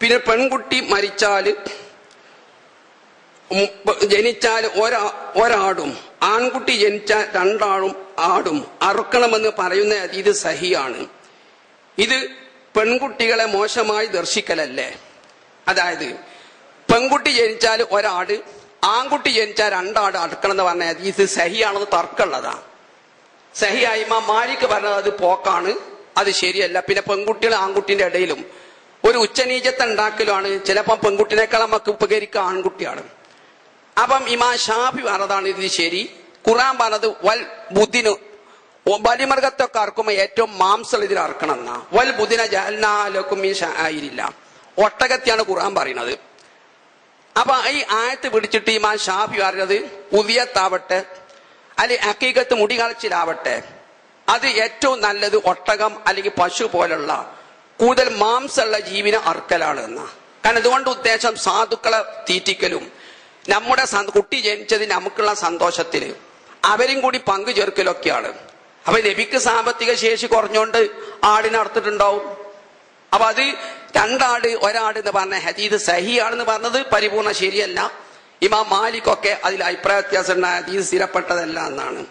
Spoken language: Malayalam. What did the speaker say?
പിന്നെ പെൺകുട്ടി മരിച്ചാൽ ഉം, ജനിച്ചാൽ ഒരാ ഒരാടും. ആൺകുട്ടി ജനിച്ചാൽ രണ്ടാളും ആടും. അറുക്കണമെന്ന് പറയുന്ന ഇത് സഹിയാണ്. ഇത് പെൺകുട്ടികളെ മോശമായി ദർശിക്കലല്ലേ? അതായത് പെൺകുട്ടി ജനിച്ചാൽ ഒരാട് ആൺകുട്ടി ജനിച്ചാൽ രണ്ടാട് അടുക്കണം എന്ന് പറഞ്ഞാൽ ഇത് സഹിയാണെന്ന് തർക്കമുള്ളതാ. സഹിയായി മാലിക്ക് മാലിക് പറഞ്ഞത് അത് പോക്കാണ്. അത് ശരിയല്ല. പിന്നെ പെൺകുട്ടികളും ആൺകുട്ടിന്റെ ഇടയിലും ഒരു ഉച്ചനീചത്തെ ഉണ്ടാക്കലാണ് ചിലപ്പം പെൺകുട്ടിനേക്കാൾ നമുക്ക് ഉപകരിക്കുക ആൺകുട്ടിയാണ്. അപ്പം ഇമാ ഷാഫി പറഞ്ഞതാണ് ഇതിന് ശരി. ഖുറാൻ പറഞ്ഞത് വൽ ബുദ്ധിന് ബലിമൃഗത്തൊക്കെ അറക്കുമ്പോൾ ഏറ്റവും മാംസം ഇതിൽ അറക്കണം എന്നാ വൽ ബുദ്ധിന ജഹൽനാലക്കും ഈ ആയിരില്ല ഒട്ടകത്തെയാണ് ഖുറാൻ പറയുന്നത്. അപ്പൊ ഈ ആയത്ത് പിടിച്ചിട്ട് ഇമാ ഷാഫി പറഞ്ഞത് പുതിയത്താവട്ടെ അല്ലെ അക്കീകത്ത് മുടി കളച്ചിലാവട്ടെ അത് ഏറ്റവും നല്ലത് ഒട്ടകം അല്ലെങ്കിൽ പശു പോലുള്ള കൂടുതൽ മാംസമുള്ള ജീവിനെ അർക്കലാണ് എന്ന. കാരണം അതുകൊണ്ട് ഉദ്ദേശം സാധുക്കളെ തീറ്റിക്കലും നമ്മുടെ കുട്ടി ജനിച്ചത് നമുക്കുള്ള സന്തോഷത്തിന് അവരും കൂടി പങ്കു ചേർക്കലൊക്കെയാണ് അപ്പൊ നബിക്ക് സാമ്പത്തിക ശേഷി കുറഞ്ഞുകൊണ്ട് ആടിനെ അറുത്തിട്ടുണ്ടാവും അപ്പൊ അത് രണ്ടാട് ഒരാട് എന്ന് പറഞ്ഞ ഹദീദ് സഹിയാണെന്ന് പറഞ്ഞത് പരിപൂർണ ശരിയല്ല. ഇമാം മാലിക്കൊക്കെ അതിൽ അഭിപ്രായ വ്യത്യാസം ഹദീദ് സ്ഥിരപ്പെട്ടതല്ല എന്നാണ്.